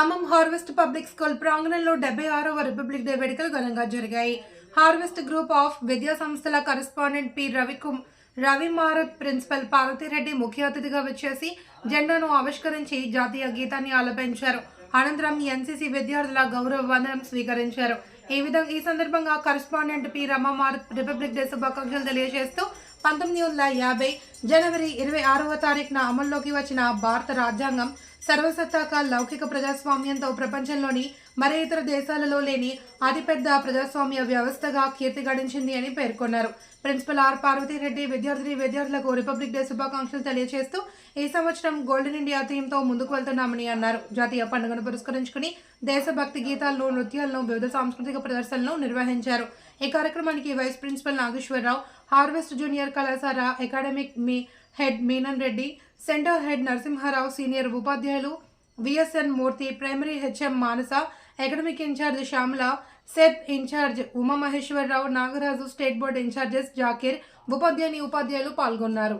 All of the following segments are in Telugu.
ఖమ్మం హార్వెస్ట్ పబ్లిక్ స్కూల్ ప్రాంగణంలో డెబ్బై ఆరవ రిపబ్లిక్ డే వేడుకలు ఘనంగా జరిగాయి. హార్వెస్ట్ గ్రూప్ ఆఫ్ విద్యా సంస్థల correspondent P. రవికుమ్ Ravi మారత్ principal Parvathireddy ముఖ్య అతిథిగా వచ్చేసి జెండాను ఆవిష్కరించి జాతీయ గీతాన్ని ఆలపించారు. అనంతరం ఎన్సీసీ విద్యార్థుల గౌరవ వందనం స్వీకరించారు. ఈ విధంగా ఈ సందర్భంగా correspondent P. Ramamarath Republic Day శుభాకాంక్షలు తెలియజేస్తూ పంతొమ్మిది వందల యాభై జనవరి ఇరవై ఆరవ తారీఖున అమల్లోకి వచ్చిన భారత రాజ్యాంగం సర్వసత్తాక లౌకిక ప్రజాస్వామ్యంతో ప్రపంచంలోని మరే ఇతర దేశాలలో లేని అతిపెద్ద ప్రజాస్వామ్య వ్యవస్థగా కీర్తి గడించింది అని పేర్కొన్నారు. ప్రిన్సిపల్ ఆర్ పార్వతీరెడ్డి విద్యార్థిని విద్యార్థులకు రిపబ్లిక్ డే శుభాకాంక్షలు తెలియజేస్తూ ఈ సంవత్సరం గోల్డెన్ ఇండియా థీమ్తో ముందుకు వెళ్తున్నామని అన్నారు. జాతీయ పండుగను పురస్కరించుకుని దేశభక్తి గీతాలను నృత్యాలను వివిధ సాంస్కృతిక ప్రదర్శనలు నిర్వహించారు. ఈ కార్యక్రమానికి vice principal Nageswararao Harvest junior కళాశాల అకాడమిక్ మీ head Menon Reddy centre head Narasimharao senior ఉపాధ్యాయులు VSN Murthy primary HM Manasa academic in charge Shyamala set in charge Umamaheswararao Nagaraju state board in charges Zakir ఉపాధ్యాయుని ఉపాధ్యాయులు పాల్గొన్నారు.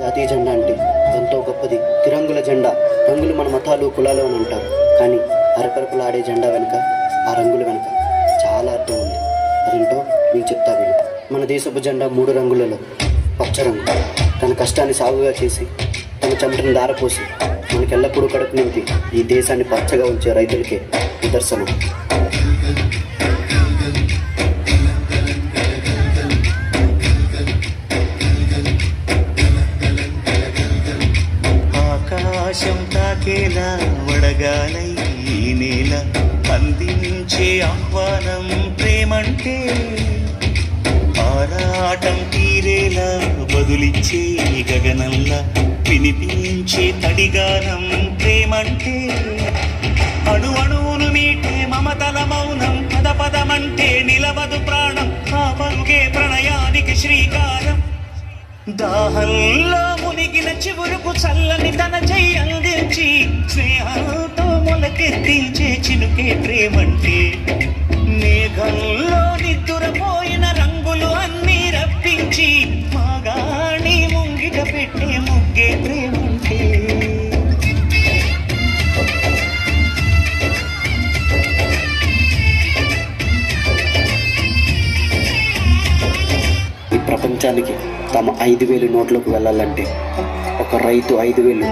జాతీయ జెండా అంటే ఎంతో గొప్పది. తిరంగుల జెండా. రంగులు మన మతాలు కులాలు అని అంటారు కానీ అరపరపులు ఆడే జెండా వెనుక ఆ రంగుల వెనుక చాలా అర్థం ఉంది. అదేంటో మీకు చెప్తా విను. మన దేశపు జెండా మూడు రంగులలో. పచ్చ రంగు. తన కష్టాన్ని సాగుగా చేసి తన చెమటను దారపోసి మనకెల్లప్పుడూ కడుపు నింపి ఈ దేశాన్ని పచ్చగా ఉంచే రైతులకే నిదర్శనం. ఆరాటం తీరేలా బదులిచ్చే గగనంలా వినిపించే తడిగానం ప్రేమంటే అణు అణువును మీటే మమతల మౌనం పద పదమంటే నిలవదు ప్రాణం ఆ పరుగే ప్రణయానికి శ్రీకారం. దాహంలో మునిగిన చివురుకు చల్లని తన చెయ్యి అందించి స్నేహంతో మొలకెత్తించే చినుకే ప్రేమంటే ఈ తమ ఐదు వేలు నోట్లోకి వెళ్ళాలంటే ఒక రైతు ఐదు వేలు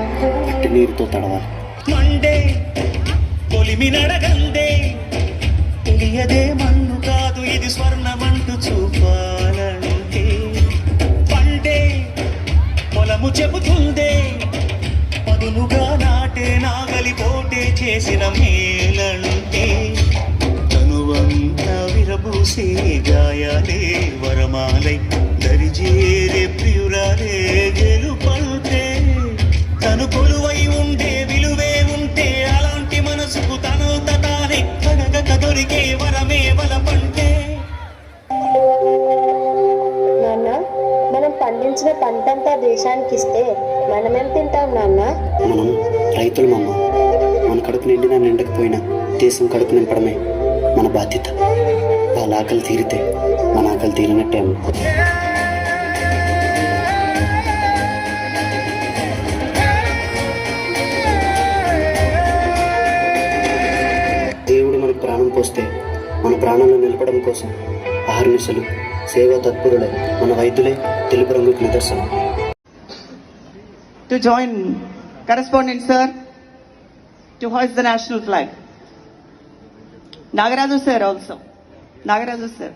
మట్టి నీరుతో తడవాలి. మండే పొలిమి తెలియదే మన్ను కాదు ఇది స్వర్ణమంటూ చూపాలంటే. పండే పొలము చెబుతుందే. పదునుగా నాటే నాగలి పోటే చేసిన మేలంటే. తనువంతా విరబూసే గాయాలే వరమాలై చేరే ప్రియురాలే గెలుపంటే తను కొలువై ఉండే విలువే ఉంటే అలాంటి మనసుకు తను తటానెక్కడగక దొరికే వరమే వలపంటే. నాన్న మనం పండించిన పంటంతా దేశానికి ఇస్తే మనమేం తింటాం నాన్న? మనం రైతులు మామ. మన కడుపు నిండినా నిండకపోయినా దేశం కడుపు నింపడమే మన బాధ్యత. వాళ్ళ ఆకలి తీరితే మన ఆకలి తీరినట్టే నింపడం కోసం ఆహర్నిశలు సేవా తత్పరులై మన వైద్యులే తెలుపు రంగుకు నిదర్శనం. To join correspondent sir to hoist the national flag Nagaraju sir also Nagaraju sir